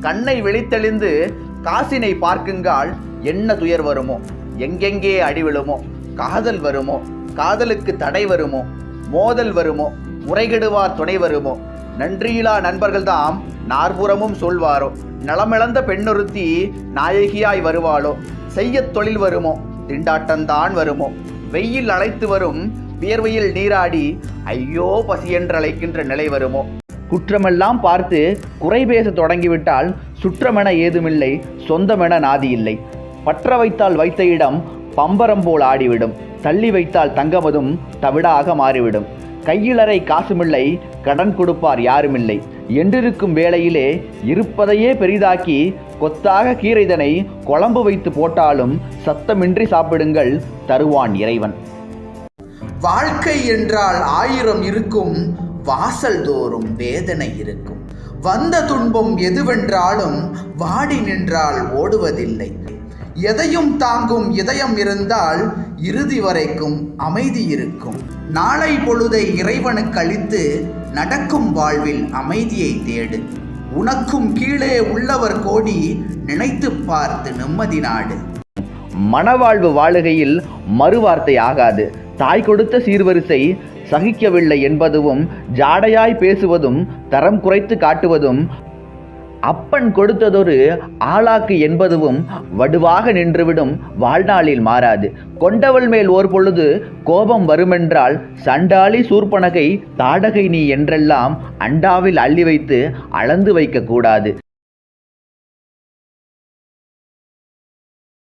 கண்ணை வெளித்தெளிந்து காசினை பார்க்குங்கால் என்ன துயர் வருமோ? எங்கெங்கே அடி விழுமோ? காதல் வருமோ? காதலுக்கு தடை வருமோ? மோதல் வருமோ? முறைகெடுவார் துணை வருமோ? நன்றியிலா நண்பர்கள்தாம் நாற்புறமும் சொல்வாரோ? நலமிழந்த பெண்ணொருத்தி நாயகியாய் வருவாளோ? செய்யத் தொழில் வருமோ? திண்டாட்டம்தான் வருமோ? வெயில் அழைத்து வரும் வியர்வையில் நீராடி ஐயோ பசி என்று அழைக்கின்ற நிலை வருமோ? குற்றமெல்லாம் பார்த்து குறை பேச தொடங்கிவிட்டால் சுற்றமென ஏதுமில்லை சொந்தமென நாதி இல்லை பற்ற வைத்தால் வைத்த இடம் பம்பரம் போல் ஆடிவிடும். தள்ளி வைத்தால் தங்கமதும் தவிடாக மாறிவிடும். கையிலறை காசுமில்லை கடன் கொடுப்பார் யாருமில்லை. என்றிருக்கும் வேளையிலே இருப்பதையே பெரிதாக்கி கொத்தாக கீரைதனை குழம்பு வைத்து போட்டாலும் சத்தமின்றி சாப்பிடுங்கள் தருவான் இறைவன். வாழ்க்கை என்றால் ஆயிரம் இருக்கும் வாசல் தோறும் வேதனை இருக்கும். வந்த துன்பம் எதுவென்றாலும் வாடி நின்றால் ஓடுவதில்லை. எதையும் தாங்கும் இதயம் இருந்தால் இறுதி வரைக்கும் அமைதி இருக்கும். நாளை பொழுதை இறைவனுக்கு அளித்து நடக்கும் வாழ்வில் அமைதியை தேடு. உனக்கும் கீழே உள்ளவர் கோடி நினைத்துப் பார்த்து நிம்மதி நாடு. மனவாழ்வு வாழுகையில் மறுவார்த்தை ஆகாது. தாய் கொடுத்த சீர்வரிசை சகிக்கவில்லை என்பதும் ஜாடையாய் பேசுவதும் தரம் குறைத்து காட்டுவதும் அப்பன் கொடுத்ததொரு ஆளாக்கு என்பதுவும் வடுவாக நின்றுவிடும் வாழ்நாளில் மாறாது. கொண்டவள் மேல் ஓர் பொழுது கோபம் வருமென்றால் சண்டாளி சூர்பனகை தாடகை நீ என்றெல்லாம் அண்டாவில் அள்ளி வைத்து அளந்து வைக்கக்கூடாது.